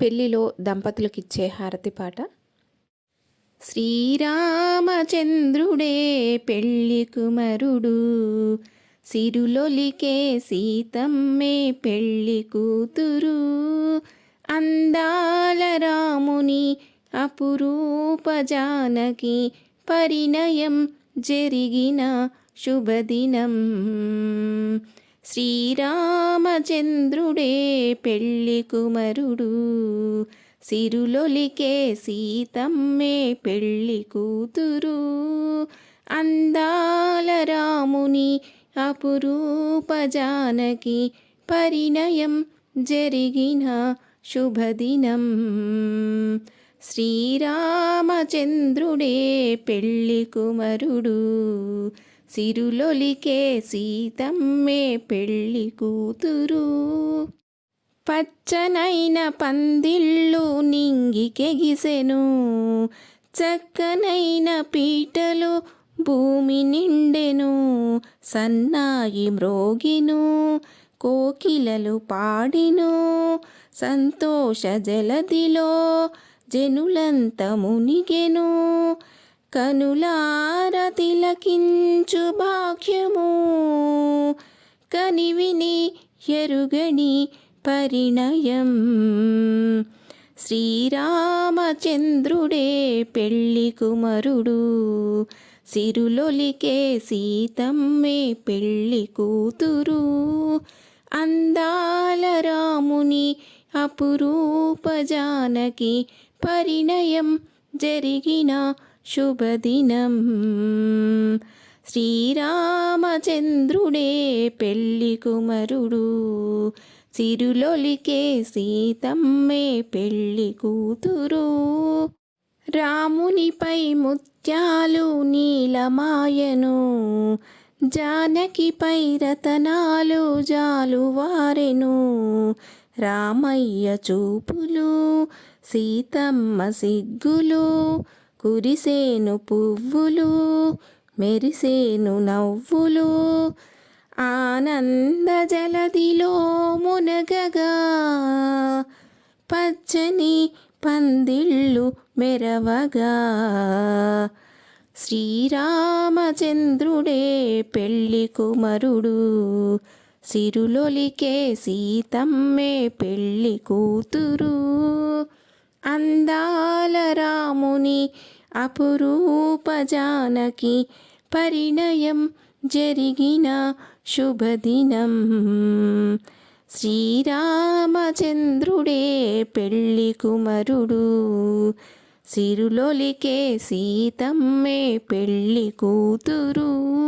పెళ్ళిలో దంపతులకిచ్చే హారతి పాట? శ్రీరామచంద్రుడే పెళ్ళి కుమరుడు సిరులొలికే సీతమ్మే పెళ్ళి కూతురు. అందాల రాముని అపురూప జానకి పరిణయం జరిగిన శుభదినం. శ్రీరామచంద్రుడే పెళ్ళి కుమరుడు. సిరులొలికే సీతమ్మే పెళ్ళి కూతురు. అందాల రాముని అపురూప జానకి పరిణయం జరిగిన శుభదినం. శ్రీరామచంద్రుడే పెళ్ళి కుమరుడు. సిరులొలికే సీతమ్మే పెళ్ళి కూతురు. పచ్చనైన పందిళ్ళు నింగికెగిసెను చక్కనైన పీటలు భూమి నిండెను. సన్నాయి మ్రోగిను కోకిలలు పాడిను. సంతోష జలదిలో జనులంత మునిగెను. కనులార తిలకించు భాగ్యము. కనివిని ఎరుగని పరిణయం. శ్రీరామచంద్రుడే పెళ్ళి కుమరుడు. సిరులొలికే సీతమ్మే పెళ్ళి కూతురు. అందాల రాముని అపురూప జానకి పరిణయం జరిగిన శుభదినం శ్రీరామచంద్రుడే పెళ్ళి కుమరుడు సిరులొలికే సీతమ్మే పెళ్ళి కూతురు రామునిపై ముత్యాలు నీలమాయను జానకిపై రతనాలు జాలువారెను రామయ్య చూపులు సీతమ్మ సిగ్గులు కురిసేను పువ్వులు మెరిసేను నవ్వులు. ఆనంద జలదిలో మునగగా పచ్చని పందిళ్ళు మెరవగా. శ్రీరామచంద్రుడే పెళ్ళి కుమరుడు సిరులొలికే సీతమ్మే పెళ్ళి కూతురు. అందాల రాముని అపురూప జానకి పరిణయం జరిగిన శుభదినం. శ్రీరామచంద్రుడే పెళ్ళి కుమరుడు. సిరులొలికే సీతమ్మే పెళ్ళి కూతురు.